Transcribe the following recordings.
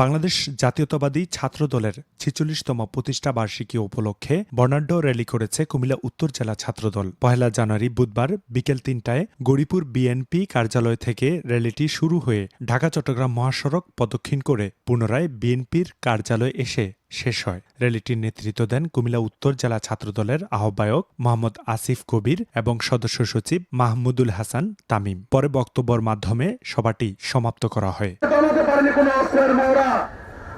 বাংলাদেশ জাতীয়তাবাদী ছাত্র দলের ছেচল্লিশতম প্রতিষ্ঠা বার্ষিকী উপলক্ষে বর্ণাঢ্য র্যালি করেছে কুমিল্লা উত্তর জেলা ছাত্রদল। পহেলা জানুয়ারি বুধবার বিকেল তিনটায় গড়িপুর বিএনপি কার্যালয় থেকে র্যালিটি শুরু হয়ে ঢাকা চট্টগ্রাম মহাসড়ক প্রদক্ষিণ করে পুনরায় বিএনপির কার্যালয়ে এসে শেষ হয়। র্যালিটির নেতৃত্ব দেন কুমিল্লা উত্তর জেলা ছাত্রদলের আহ্বায়ক মোহাম্মদ আসিফ কবির এবং সদস্য সচিব মাহমুদুল হাসান তামিম। পরে বক্তব্যের মাধ্যমে সভাটি সমাপ্ত করা হয়। দমাতে পারেনি কোন অস্ত্রের মৌরা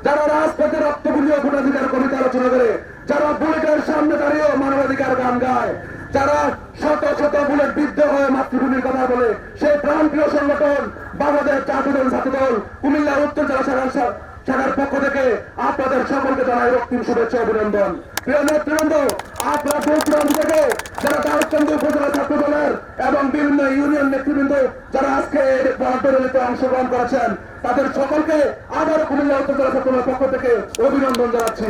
যারা রাজপথে রক্ত বুলিয়ে ভোটাধিকার কবিতা আলোচনা করে, যারা বুলেটের সামনে দাঁড়িয়েও মানবাধিকার গান গায়, যারা শত শত বুলেট বিদ্ধ হয়ে মাতৃভূমির কথা বলে, সেই প্রাণপ্রিয় সংগঠন বাংলাদেশ জাতীয় দল ছাত্র দল কুমিল্লা উত্তর জেলা শাখার শাখার পক্ষ থেকে আপনাদের সকলকে জানাই রক্তিম শুভেচ্ছা অভিনন্দন। প্রিয় নেতৃবৃন্দ, আপনারা দূর থেকে যারা দাউদকান্দ উপজেলা ছাত্র দলের এবং বিভিন্ন ইউনিয়ন নেতৃবৃন্দ, যারা আজকে এই অংশগ্রহণ করেছেন তাদের সকলকে আবার কুমিল্লা উত্তর জেলা দলের পক্ষ থেকে অভিনন্দন জানাচ্ছি।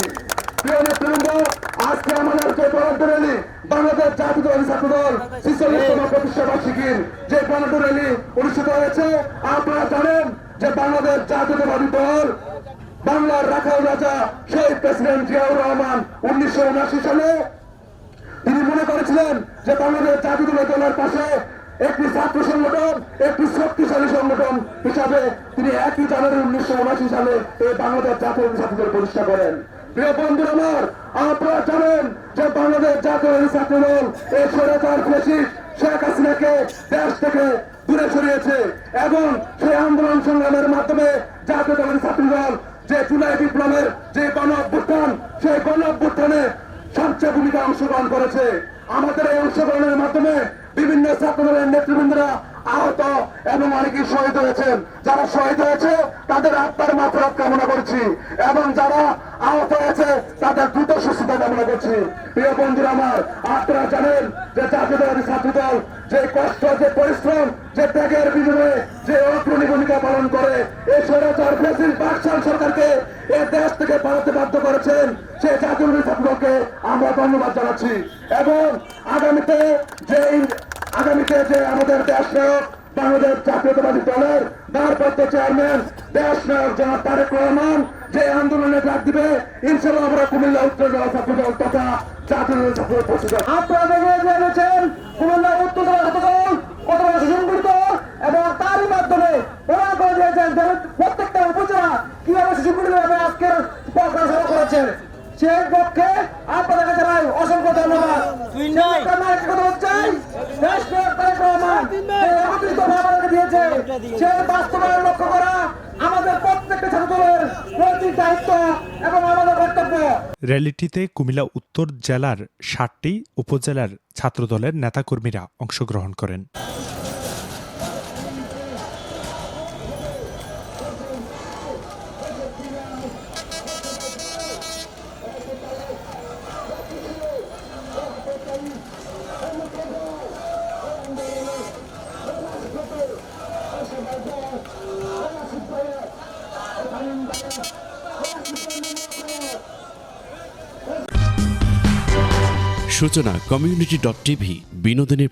আজকে আমাদের যে বরাদ্দ র্যালি বাংলাদেশ জাতীয় দল ছাত্র দল ছিচল্লিশতম প্রতিষ্ঠা বার্ষিকীর যে বরাদ্দ র্যালি অনুষ্ঠিত হয়েছে, আপনারা জানেন যে বাংলাদেশ জাতীয়তাবাদী দল বাংলার রাখাল রাজা শহীদ প্রেসিডেন্ট জিয়াউর রহমান উনিশশো উনাশি সালে তিনি মনে করেছিলেন যে বাংলাদেশ জাতীয় দলের পাশে একটি ছাত্র সংগঠন, একটি শক্তিশালী সংগঠন হিসাবে তিনি একই জানুয়ারি উনিশশো উনাশি সালে এই বাংলাদেশ জাতীয় ছাত্র দল প্রতিষ্ঠা করেন। প্রিয় বন্ধু আমার, আপনারা জানেন যে বাংলাদেশ জাতীয় ছাত্র দল এই ফেসিস শেখ হাসিনাকে দেশ থেকে দূরে সরিয়েছে এবং সেই আন্দোলন সংগ্রামের মাধ্যমে জাতীয় দলের ছাত্র দল যে জুলাই বিপ্লবের যে গণ অভ্যুত্থান, সেই গণ অভ্যুত্থানে সবচেয়ে ভূমিকা অংশগ্রহণ করেছে। আমাদের এই অংশগ্রহণের মাধ্যমে বিভিন্ন ছাত্র দলের নেতৃবৃন্দরা আহত এবং অনেকে শহীদ হয়েছেন। যারা শহীদ হয়েছে, তাদের আত্মার মাফরত কামনা করছি এবং যারা আহত হয়েছে, তাদের দ্রুত সুস্থতা কামনা করছি। প্রিয় বন্ধুরা আমার, আপনারা জানেন যে জাতীয় দলের ছাত্র দল যে কষ্ট, যে পরিশ্রম, যে ত্যাগের বিনিময়ে যে অগ্রণী ভূমিকা পালন করে এই স্বৈরাচার প্রেসিডেন্ট বাকশাল সরকারকে এই দেশ থেকে পালাতে বাধ্য করেছেন সেই জাতীয় দলের আমরা ধন্যবাদ জানাচ্ছি। এবং আগামীতে যে আগামীতে যে আমাদের দেশ নায়ক বাংলাদেশ জাতীয়তাবাদী দলের ভারপ্রাপ্ত চেয়ারম্যান, দেশ নায়ক জনাব তারেক রহমান, যে আন্দোলনে ডাক দিবে ইনশাল্লাহ আমরা কুমিল্লা উত্তর জেলা ছাত্র দল তথা জাতীয় ছাত্র দল আপনারা দেখে কুমিল্লা উত্তর জেলা ছাত্রদল কতটা সুসংগঠিত, এবং তারই মাধ্যমে করে দিয়েছেন। প্রত্যেকটা উপজেলা কীভাবে সুসংগঠিত ভাবে আজকের প্রোগ্রাম সভা করেছে সেই পক্ষে আপনাদেরকে জানাই অসংখ্য ধন্যবাদ। বাস্তবায়ন লক্ষ্য করা আমাদের প্রত্যেকটা নৈতিক দায়িত্ব এবং আমাদের কর্তব্য। র্যালিটিতে কুমিল্লা উত্তর জেলার ষাটটি উপজেলার ছাত্রদলের নেতাকর্মীরা অংশগ্রহণ করেন। সূচনা কমিউনিটি ডট টিভি বিনোদনের